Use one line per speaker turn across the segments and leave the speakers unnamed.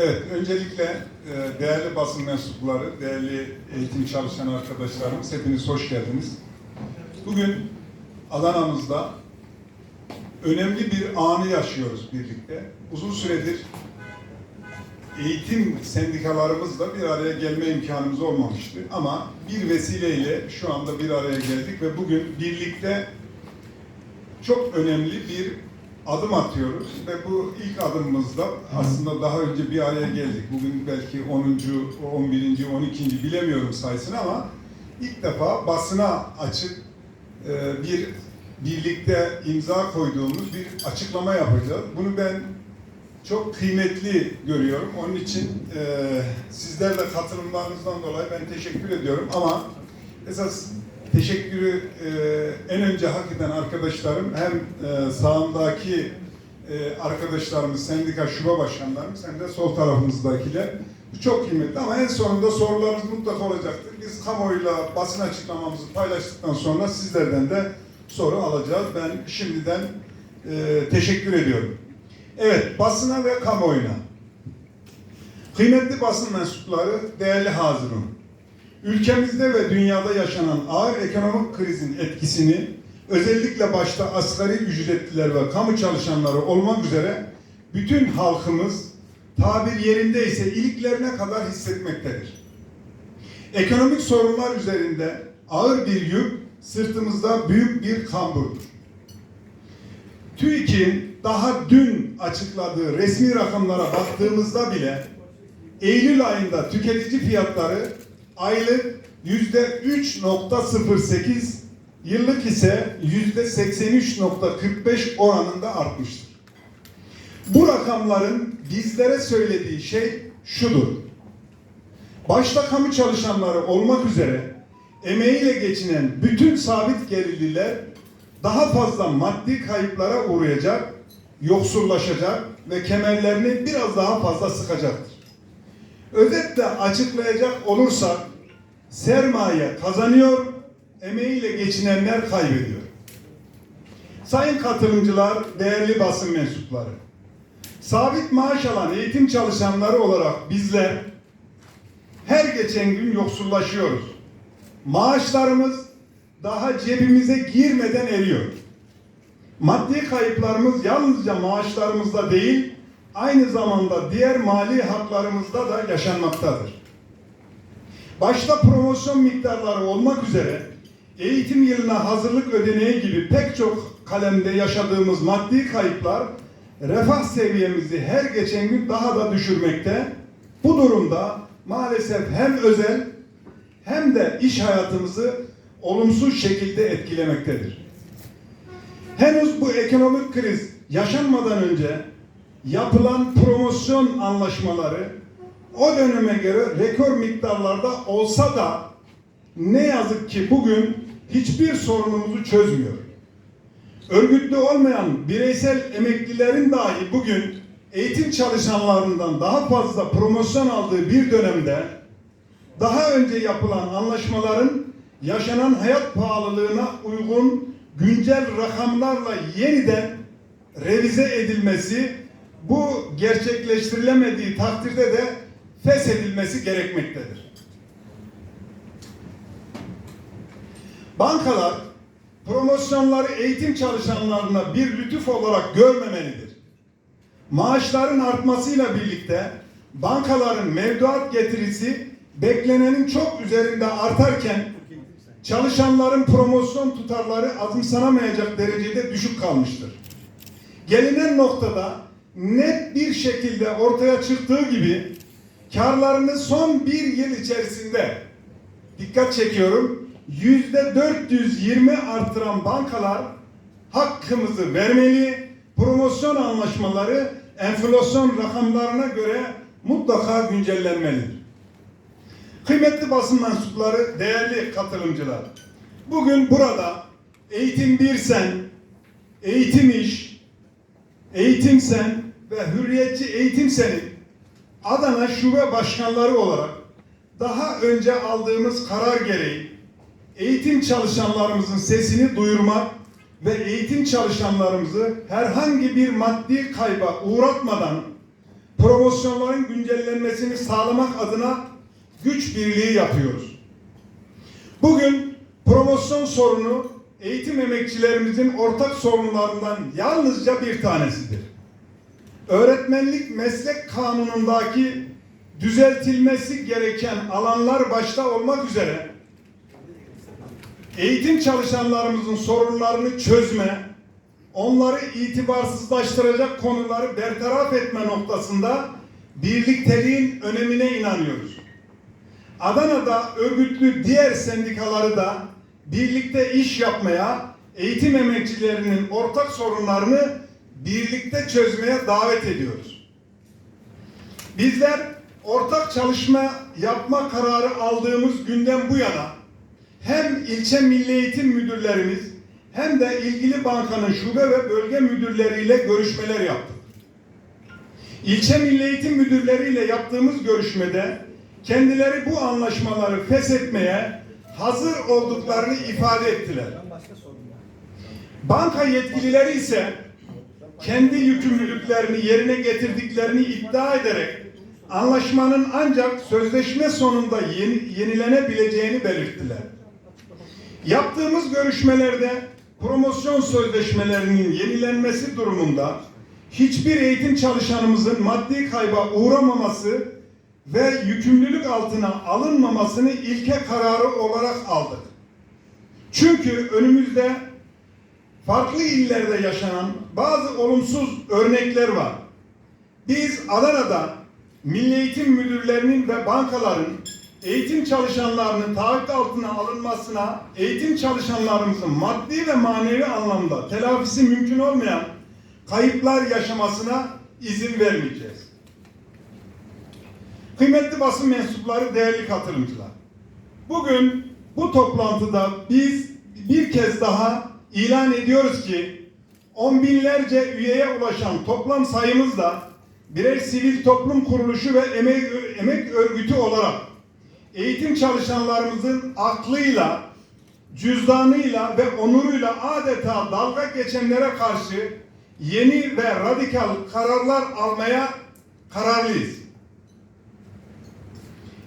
Evet, öncelikle e, değerli basın mensupları, değerli eğitim çalışan arkadaşlarımız, hepiniz hoş geldiniz. Bugün Adana'mızda önemli bir anı yaşıyoruz birlikte. Uzun süredir eğitim sendikalarımızla bir araya gelme imkanımız olmamıştı. Ama bir vesileyle şu anda bir araya geldik ve bugün birlikte çok önemli bir adım atıyoruz ve bu ilk adımımızda aslında daha önce bir araya geldik. Bugün belki 10. 11. 12. bilemiyorum sayısını ama ilk defa basına açık e, bir birlikte imza koyduğumuz bir açıklama yapacağız. Bunu ben çok kıymetli görüyorum. Onun için e, sizler de katılımlarınızdan dolayı ben teşekkür ediyorum ama esas teşekkürü e, en önce hak eden arkadaşlarım hem e, sağımdaki e, arkadaşlarımız, sendika şube başkanlarımız hem de sol tarafımızdakiler. Bu çok kıymetli ama en sonunda sorularınız mutlaka olacaktır. Biz kamuoyuyla basın açıklamamızı paylaştıktan sonra sizlerden de soru alacağız. Ben şimdiden e, teşekkür ediyorum. Evet, basına ve kamuoyuna. Kıymetli basın mensupları, değerli hazırım. Ülkemizde ve dünyada yaşanan ağır ekonomik krizin etkisini özellikle başta asgari ücretliler ve kamu çalışanları olmak üzere bütün halkımız tabir yerindeyse iliklerine kadar hissetmektedir. Ekonomik sorunlar üzerinde ağır bir yük sırtımızda büyük bir kamburdur. TÜİK'in daha dün açıkladığı resmi rakamlara baktığımızda bile Eylül ayında tüketici fiyatları aylık yüzde 3.08 yıllık ise yüzde 83.45 oranında artmıştır. Bu rakamların bizlere söylediği şey şudur. Başta kamu çalışanları olmak üzere emeğiyle geçinen bütün sabit gelirliler daha fazla maddi kayıplara uğrayacak, yoksullaşacak ve kemerlerini biraz daha fazla sıkacaktır. Özetle açıklayacak olursak sermaye kazanıyor, emeğiyle geçinenler kaybediyor. Sayın katılımcılar, değerli basın mensupları, sabit maaş alan eğitim çalışanları olarak bizler her geçen gün yoksullaşıyoruz. Maaşlarımız daha cebimize girmeden eriyor. Maddi kayıplarımız yalnızca maaşlarımızda değil, aynı zamanda diğer mali haklarımızda da yaşanmaktadır. Başta promosyon miktarları olmak üzere eğitim yılına hazırlık ödeneği gibi pek çok kalemde yaşadığımız maddi kayıplar refah seviyemizi her geçen gün daha da düşürmekte. Bu durumda maalesef hem özel hem de iş hayatımızı olumsuz şekilde etkilemektedir. Henüz bu ekonomik kriz yaşanmadan önce yapılan promosyon anlaşmaları o döneme göre rekor miktarlarda olsa da ne yazık ki bugün hiçbir sorunumuzu çözmüyor. Örgütlü olmayan bireysel emeklilerin dahi bugün eğitim çalışanlarından daha fazla promosyon aldığı bir dönemde daha önce yapılan anlaşmaların yaşanan hayat pahalılığına uygun güncel rakamlarla yeniden revize edilmesi bu gerçekleştirilemediği takdirde de feshedilmesi gerekmektedir. Bankalar promosyonları eğitim çalışanlarına bir lütuf olarak görmemelidir. Maaşların artmasıyla birlikte bankaların mevduat getirisi beklenenin çok üzerinde artarken çalışanların promosyon tutarları azımsanamayacak derecede düşük kalmıştır. Gelinen noktada net bir şekilde ortaya çıktığı gibi karlarını son bir yıl içerisinde dikkat çekiyorum yüzde 420 artıran bankalar hakkımızı vermeli, promosyon anlaşmaları enflasyon rakamlarına göre mutlaka güncellenmelidir. Kıymetli basın mensupları, değerli katılımcılar. Bugün burada Eğitim Bir Sen, Eğitim İş, Eğitim Sen ve Hürriyetçi Eğitim Sen'in Adana Şube Başkanları olarak daha önce aldığımız karar gereği eğitim çalışanlarımızın sesini duyurmak ve eğitim çalışanlarımızı herhangi bir maddi kayba uğratmadan promosyonların güncellenmesini sağlamak adına güç birliği yapıyoruz. Bugün promosyon sorunu eğitim emekçilerimizin ortak sorunlarından yalnızca bir tanesidir. Öğretmenlik meslek kanunundaki düzeltilmesi gereken alanlar başta olmak üzere eğitim çalışanlarımızın sorunlarını çözme, onları itibarsızlaştıracak konuları bertaraf etme noktasında birlikteliğin önemine inanıyoruz. Adana'da örgütlü diğer sendikaları da birlikte iş yapmaya, eğitim emekçilerinin ortak sorunlarını birlikte çözmeye davet ediyoruz. Bizler ortak çalışma yapma kararı aldığımız günden bu yana hem ilçe milli eğitim müdürlerimiz hem de ilgili bankanın şube ve bölge müdürleriyle görüşmeler yaptık. İlçe milli eğitim müdürleriyle yaptığımız görüşmede kendileri bu anlaşmaları feshetmeye hazır olduklarını ifade ettiler. Banka yetkilileri ise kendi yükümlülüklerini yerine getirdiklerini iddia ederek anlaşmanın ancak sözleşme sonunda yeni, yenilenebileceğini belirttiler. Yaptığımız görüşmelerde promosyon sözleşmelerinin yenilenmesi durumunda hiçbir eğitim çalışanımızın maddi kayba uğramaması ve yükümlülük altına alınmamasını ilke kararı olarak aldık. Çünkü önümüzde farklı illerde yaşanan bazı olumsuz örnekler var. Biz Adana'da Milli Eğitim Müdürlerinin ve bankaların eğitim çalışanlarının taahhüt altına alınmasına, eğitim çalışanlarımızın maddi ve manevi anlamda telafisi mümkün olmayan kayıplar yaşamasına izin vermeyeceğiz. Kıymetli basın mensupları, değerli katılımcılar. Bugün bu toplantıda biz bir kez daha ilan ediyoruz ki on binlerce üyeye ulaşan toplam sayımızla birer sivil toplum kuruluşu ve emek, emek örgütü olarak eğitim çalışanlarımızın aklıyla, cüzdanıyla ve onuruyla adeta dalga geçenlere karşı yeni ve radikal kararlar almaya kararlıyız.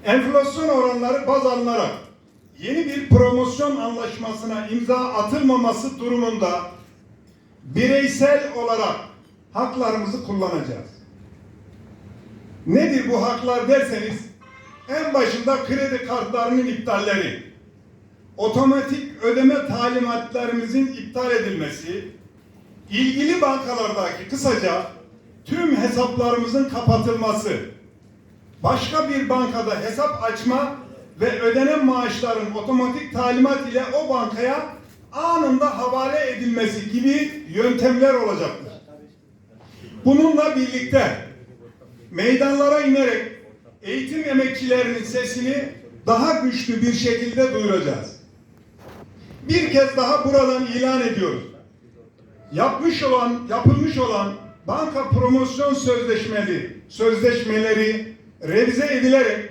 Enflasyon oranları baz alınarak yeni bir promosyon anlaşmasına imza atılmaması durumunda bireysel olarak haklarımızı kullanacağız. Nedir bu haklar derseniz en başında kredi kartlarının iptalleri, otomatik ödeme talimatlarımızın iptal edilmesi, ilgili bankalardaki kısaca tüm hesaplarımızın kapatılması, başka bir bankada hesap açma ve ödenen maaşların otomatik talimat ile o bankaya anında havale edilmesi gibi yöntemler olacaktır. Bununla birlikte meydanlara inerek eğitim emekçilerinin sesini daha güçlü bir şekilde duyuracağız. Bir kez daha buradan ilan ediyoruz. Yapmış olan, yapılmış olan banka promosyon sözleşmeli, sözleşmeleri revize edilerek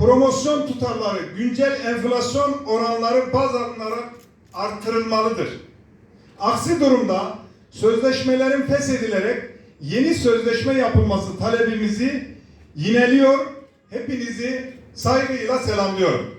promosyon tutarları güncel enflasyon oranları baz alınarak artırılmalıdır. Aksi durumda sözleşmelerin feshedilerek yeni sözleşme yapılması talebimizi yineliyor. Hepinizi saygıyla selamlıyorum.